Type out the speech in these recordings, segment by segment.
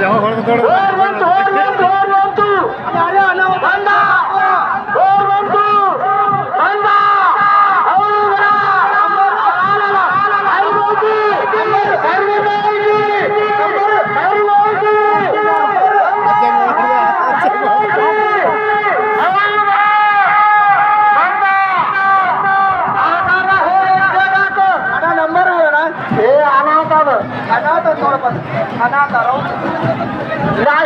ಜವಾಬ್ದಾರಿ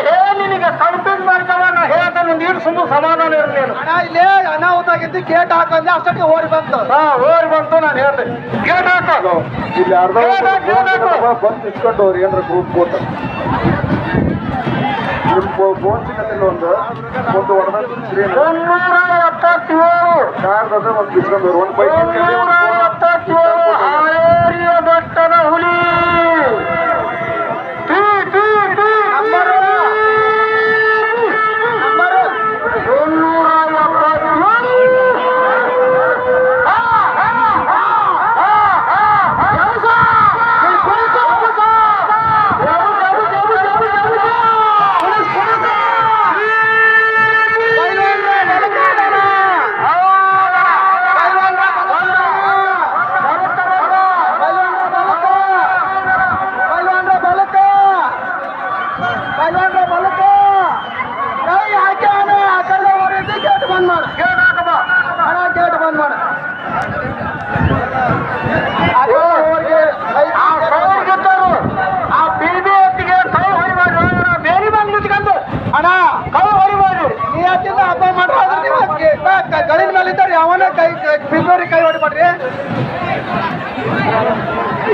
ಹೇ ನಿನಗೆ ಸಂಪಿನ್ ಮಾಡ್ತಾವ ನಾ ಹೇಳ್ತೇನೆ ನೀರು ಸುಮ್ಮನೆ ಸಮಾಧಾನ ಇರಲೇನು ಅಣ್ಣ ಅನಾಹುತ ಆಗಿದ್ದು ಗೇಟ್ ಹಾಕಂದ್ರೆ ಅಷ್ಟಕ್ಕೆ ಓಡಿ ಬಂತು. ಹಾ ಓಡಿ ಬಂತು ನಾನು ಹೇಳ್ದೆ. ಗೇಟ್ ಹಾಕೋದು. ಇಲ್ಲಿ ಅರ್ಧ ಬಂದು ಇಟ್ಕೊಂಡು ಅವ್ರು ಒಂದು ಒಂದು ಒಂದು ಬಿಸ್ಕೊಂಡು ಹುಲಿ.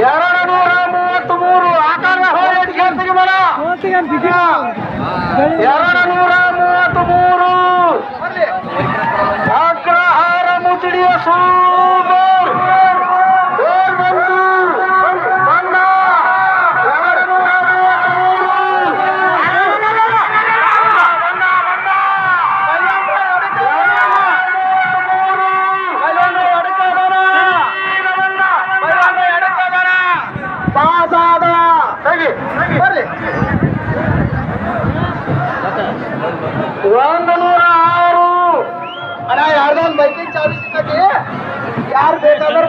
ಎರಡು ನೂರ ಮೂವತ್ತ್ ಮೂರು ಆಕಾರ ಹೋರಾಟಕ್ಕೆ ಬರ. ಎರಡು ನೂರ ಮೂವತ್ತ್ ಮೂರು ಅಗ್ರಹಾರ ಮುಚ್ಚಡಿಯ ಸೂ ಒಂದು ಬೈಕಿ ಚಾವಿ ಸಿಕ್ಕತಿ ಯಾರು ಬೇಕಾದ್ರೆ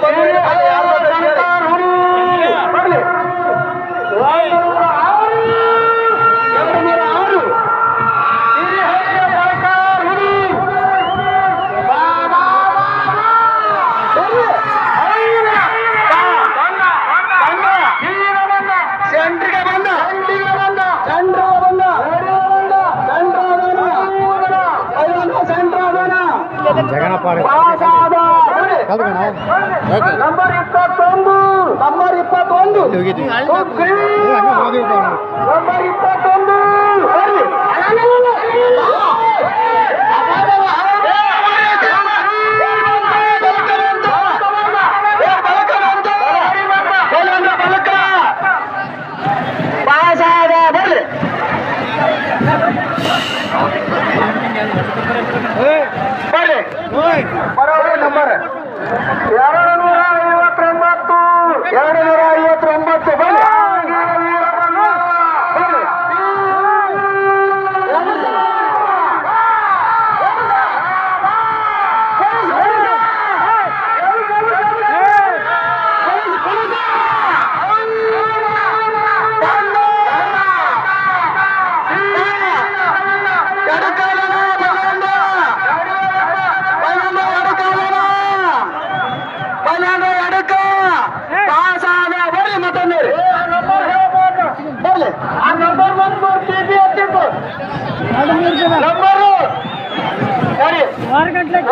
ಬರ್ಲಿ. ನಂಬರ್ ಇಪ್ಪತ್ತೊಂದು. ನಂಬರ್ ಇಪ್ಪತ್ತೊಂದು. ನಂಬರ್ ಇಪ್ಪತ್ತೊಂದು. Good. ఆరు గంటలకు.